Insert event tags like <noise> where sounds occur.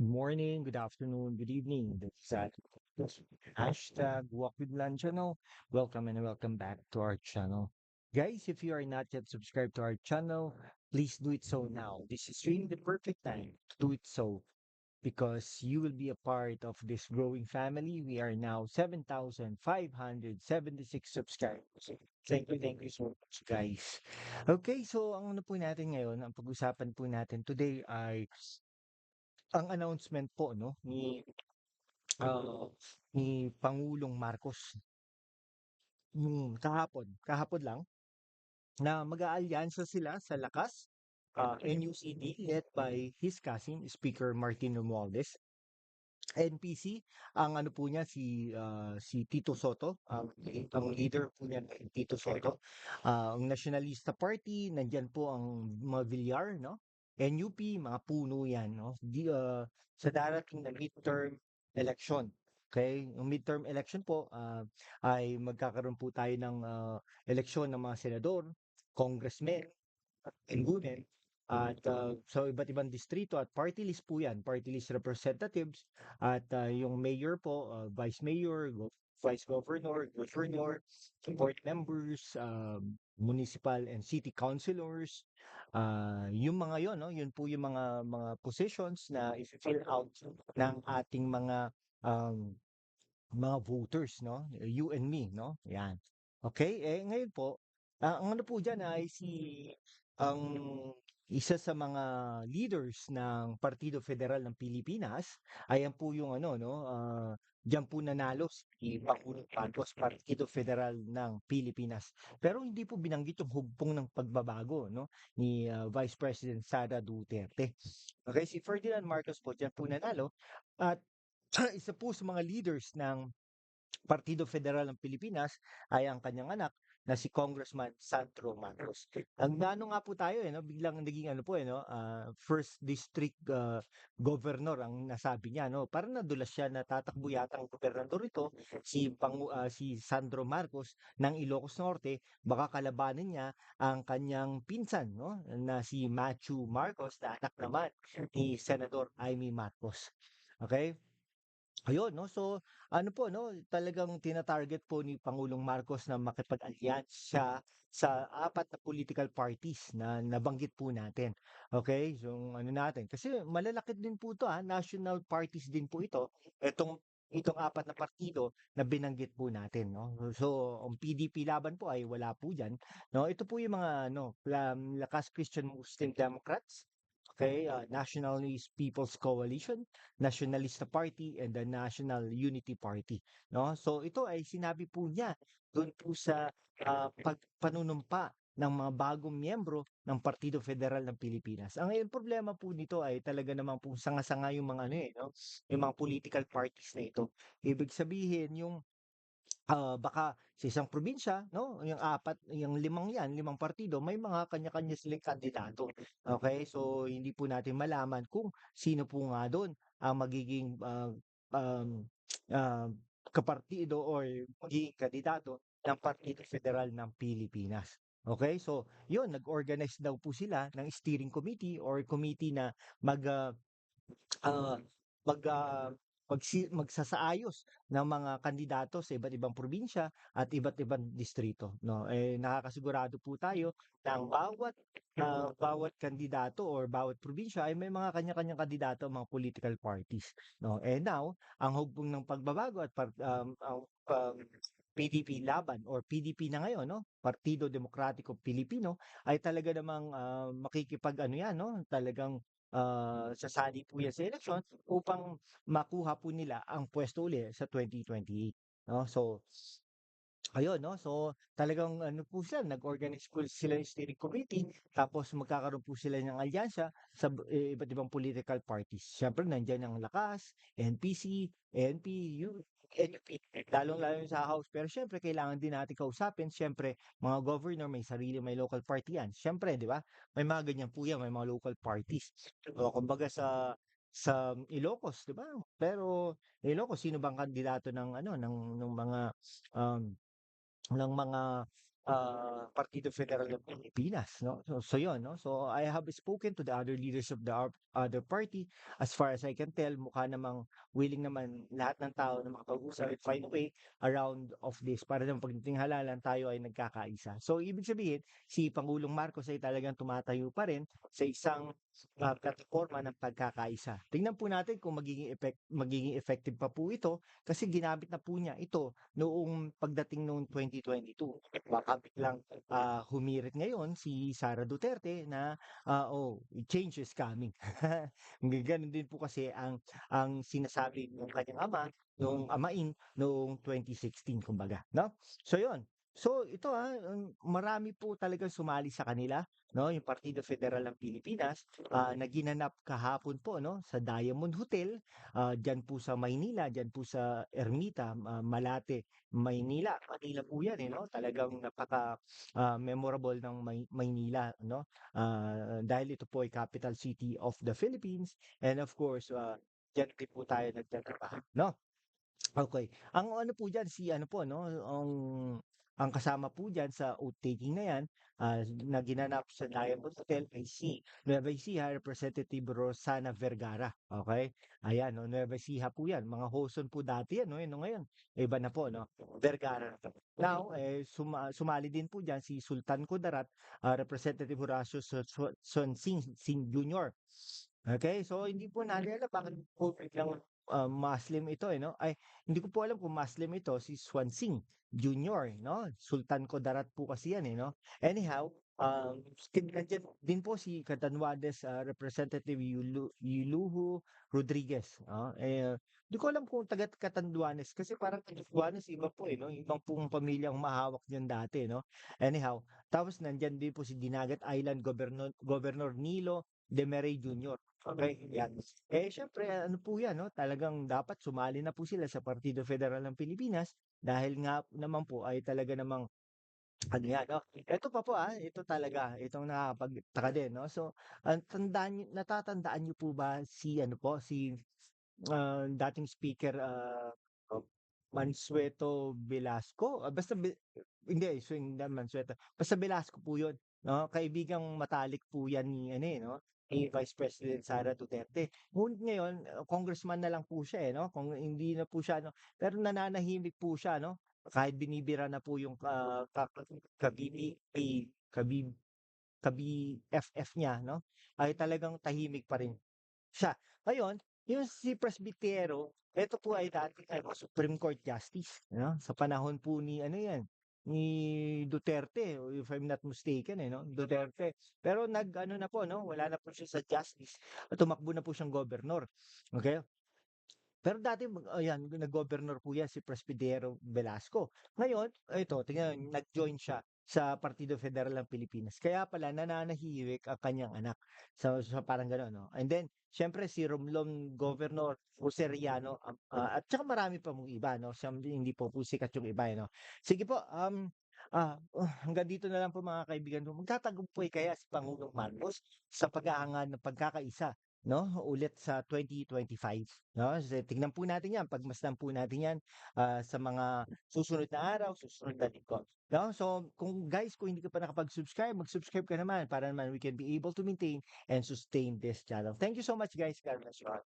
Good morning, good afternoon, good evening. That's uh, at hashtag walk with Lanchano. Welcome and welcome back to our channel. Guys, if you are not yet subscribed to our channel, please do it so now. This is really the perfect time to do it so because you will be a part of this growing family. We are now 7,576 subscribers. Thank you, thank you so much, guys. Okay, so ang ano po natin ngayon, ang pag-usapan po natin today ay ang announcement po no ni ah, ni Pangulong Marcos nung kahapon, kahapon lang na mag-aalyansa sila sa lakas uh, NUCD led by his cousin Speaker Martin Romualdez. NPC ang ano po niya si uh, si Tito Soto ang, ang leader po niya Tito Soto. Uh, ang Nationalista Party nandiyan po ang mga Villar no NUP, mga puno yan, no? Di, uh, sa darating na midterm election. Okay? Yung midterm election po uh, ay magkakaroon po tayo ng uh, eleksyon ng mga senador, congressmen, and women, at uh, so iba't ibang distrito at party list po yan, party list representatives at uh, yung mayor po, uh, vice mayor, vice governor, governor, board members, uh, municipal and city councilors, uh, yung mga yon, no, yun po yung mga mga positions na i-fill out ng ating mga um, mga voters, no, you and me, no, yan. Okay, eh ngayon po, uh, ang ano po diyan ay si ang isa sa mga leaders ng Partido Federal ng Pilipinas, ayan po yung ano no, uh, diyan po nanalo si Pangulong Marcos Partido Federal ng Pilipinas. Pero hindi po binanggit yung hugpong ng pagbabago no ni uh, Vice President Sara Duterte. Okay, si Ferdinand Marcos po diyan po nanalo at <clears throat> isa po sa mga leaders ng Partido Federal ng Pilipinas ay ang kanyang anak na si Congressman Sandro Marcos. Ang nano nga po tayo eh, no? biglang naging ano po eh, no? Uh, first district uh, governor ang nasabi niya. No? Parang nadulas siya na tatakbo yata ang gobernador ito, si, Pang, uh, si Sandro Marcos ng Ilocos Norte, baka kalabanin niya ang kanyang pinsan no? na si Matthew Marcos na anak naman ni Senador Amy Marcos. Okay? Ayun 'no, so ano po 'no, talagang tina-target po ni Pangulong Marcos na makipag-alyansa sa apat na political parties na nabanggit po natin. Okay, so ano natin, kasi malalaki din po 'to, ah, national parties din po ito. Itong itong apat na partido na binanggit po natin 'no. So, ang PDP laban po ay wala po diyan 'no. Ito po yung mga ano, um, Lakas Christian Muslim Democrats, Okay, uh, Nationalist People's Coalition, Nationalista Party, and the National Unity Party. No? So ito ay sinabi po niya doon po sa uh, pagpanunumpa ng mga bagong miyembro ng Partido Federal ng Pilipinas. Ang ngayon problema po nito ay talaga naman po sanga-sanga yung mga ano eh, no? yung mga political parties na ito. Ibig sabihin yung uh, baka sa isang probinsya, no, yung apat, yung limang yan, limang partido, may mga kanya-kanya silang kandidato. Okay? So, hindi po natin malaman kung sino po nga doon ang magiging uh, um, uh, kapartido or magiging kandidato ng Partido Federal ng Pilipinas. Okay? So, yun, nag-organize daw po sila ng steering committee or committee na mag uh, uh, mag uh, magsi magsasaayos ng mga kandidato sa iba't ibang probinsya at iba't ibang distrito, no? Eh, nakakasigurado po tayo na ang bawat, uh, bawat kandidato or bawat probinsya ay may mga kanya-kanyang kandidato mga political parties, no? Eh, now, ang hugbong ng pagbabago at par um, ang um, PDP laban or PDP na ngayon, no? Partido Demokratiko Pilipino ay talaga namang uh, makikipag-ano yan, no? Talagang uh, sasali po yan sa election upang makuha po nila ang pwesto uli sa 2028. No? So, ayun, no? So, talagang ano po sila, nag-organize po sila ng steering committee, tapos magkakaroon po sila ng alyansa sa eh, iba't ibang political parties. Siyempre, nandiyan ang Lakas, NPC, NP, lalong-lalo sa House. Pero syempre, kailangan din natin kausapin. Syempre, mga governor, may sarili, may local party yan. Syempre, di ba? May mga ganyan po yan, may mga local parties. O, kumbaga sa sa Ilocos, di ba? Pero Ilocos, sino bang kandidato ng ano ng ng mga um, ng mga ah, Partido Federal ng Pilipinas, no? So, so yun, no? So I have spoken to the other leaders of the other party. As far as I can tell, mukha namang willing naman lahat ng tao na makapag-usap and find a way around of this para naman pagdating halalan tayo ay nagkakaisa. So ibig sabihin, si Pangulong Marcos ay talagang tumatayo pa rin sa isang uh, plataforma ng pagkakaisa. Tingnan po natin kung magiging effect magiging effective pa po ito kasi ginamit na po niya ito noong pagdating noong 2022. Baka biglang ah, humirit ngayon si Sara Duterte na ah, oh, change is coming. <laughs> Ganun din po kasi ang ang sinasabi ng kanyang ama nung amain noong 2016 kumbaga, no? So 'yun. So ito ah, marami po talagang sumali sa kanila, no? Yung Partido Federal ng Pilipinas ah, na ginanap kahapon po no sa Diamond Hotel ah, diyan po sa Maynila, diyan po sa Ermita, ah, Malate, Maynila. Manila po 'yan eh no. Talagang napaka ah, memorable ng May- Maynila no. Ah, dahil ito po ay capital city of the Philippines and of course uh, diyan din po tayo nagtatrabaho no. Okay. Ang ano po diyan si ano po 'no, ang ang kasama po diyan sa oath taking na 'yan, ah, na ginanap sa Diamond Hotel ay si Nueva Ecija Representative Rosana Vergara, okey? Ayan 'no, Nueva Ecija po 'yan, mga Hoson po dati 'yan 'no, eh, 'no ngayon iba na po 'no, Vergara. Now, eh, suma sumali din po diyan si Sultan Kudarat, ah, Representative Horacio So So Sonsing Sing Jr. Okey, so hindi po natin alam bakit po biglang, ah, Muslim ito, eh, 'no? Ay, hindi ko po alam kung Muslim ito, si Swansing Jr., 'no? Sultan Kudarat po kasi 'yan, eh, no? Anyhow, um, din po si Catanduanes, ah, Representative Yulu Yuluhu Rodriguez, oh, eh, di ko alam kung taga Catanduanes kasi parang Catanduanes iba po, eh, 'no? Ibang pong pamilya ang humahawak niyan dati, 'no? Anyhow, tapos nandiyan din po si Dinagat Island Governor Governor Nilo Demaray Jr. Okey, 'yan. Eh, siyempre ano po 'yan 'no, talagang dapat sumali na po sila sa Partido Federal ng Pilipinas dahil nga naman po ay talaga namang ano 'yan 'no. Eto pa po, ah, ito talaga, itong nakakapagtaka din 'no. So, ang tandaan niyo natatandaan niyo po ba si ano po, si, ah, dating speaker, ah, oh, Mansueto Velasco? Ah, basta hindi, so hindi Mansueto, basta Velasco po 'yun 'no. Kaibigang matalik po 'yan ni ano, eh, 'no, ni Vice President Sara Duterte. Ngayon, ah, congressman na lang po siya, eh, 'no, kung hindi na po siya ano, pero nananahimik po siya 'no, kahit binibira na po yung ka ka ka-BBI, kabib ka-BFF niya 'no, ay talagang tahimik pa rin siya. Ngayon, yung si Presbitero, eto po ay dating ano, Supreme Court Justice 'no, sa panahon po ni ano 'yan, ni Duterte if I'm not mistaken, eh, 'no, Duterte. Pero nag-ano na po 'no, wala na po siya sa justice at tumakbo na po siyang gobernador, okey? Pero dati ayan, nag-governor po 'yan si Presbitero Velasco. Ngayon, ito tingnan nag-join siya sa Partido Federal ng Pilipinas. Kaya pala nananahimik ang kanyang anak. So so parang gano'n 'no. And then siyempre si Romblon Governor Jose Riano, um, ah, at saka marami pa mong iba 'no, siyam hindi po po sikat yung iba, eh, 'no. Sige po, um, ah, uh, hanggang dito na lang po mga kaibigan. Magtatagumpay kaya si Pangulong Marcos sa pag-aangad ng pagkakaisa 'no, ulit sa 2025 'no. So tignan po natin 'yan, pagmasdan po natin 'yan, ah, sa mga susunod na araw, susunod na linggo, 'no. So kung guys, kung hindi ka pa nakapag-subscribe, mag-subscribe ka naman para naman we can be able to maintain and sustain this channel. Thank you so much guys. God bless you all.